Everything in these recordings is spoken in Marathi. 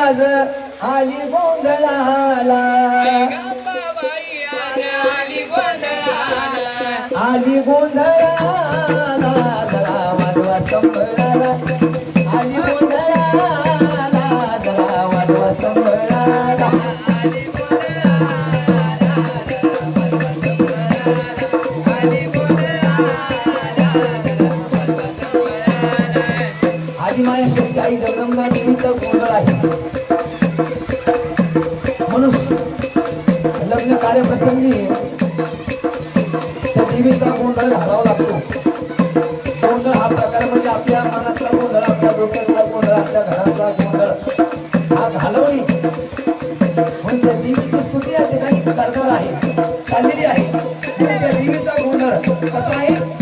आज आली गोंधळाला. आली गोंधळाला. आई जगदंबा देवीचा गोंधळ आहे. म्हणून लग्न कार्यप्रसंगी त्या देवीचा गोंधळ घालावा लागतो. गोंधळ हा प्रकार म्हणजे आपल्या मनातला गोंधळ आपल्या डोक्यातला गोंधळ आपल्या घरातला गोंधळ. हा घालवणी म्हणजे देवीची स्तुती या ठिकाणी करणार आहे चाललेली आहे. त्या देवीचा गोंधळ कसा आहे?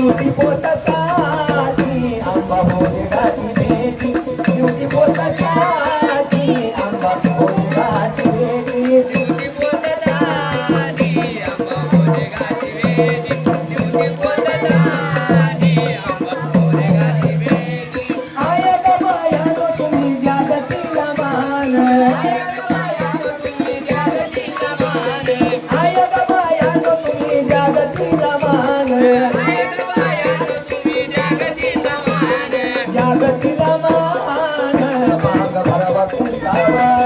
Tudo que importa Rama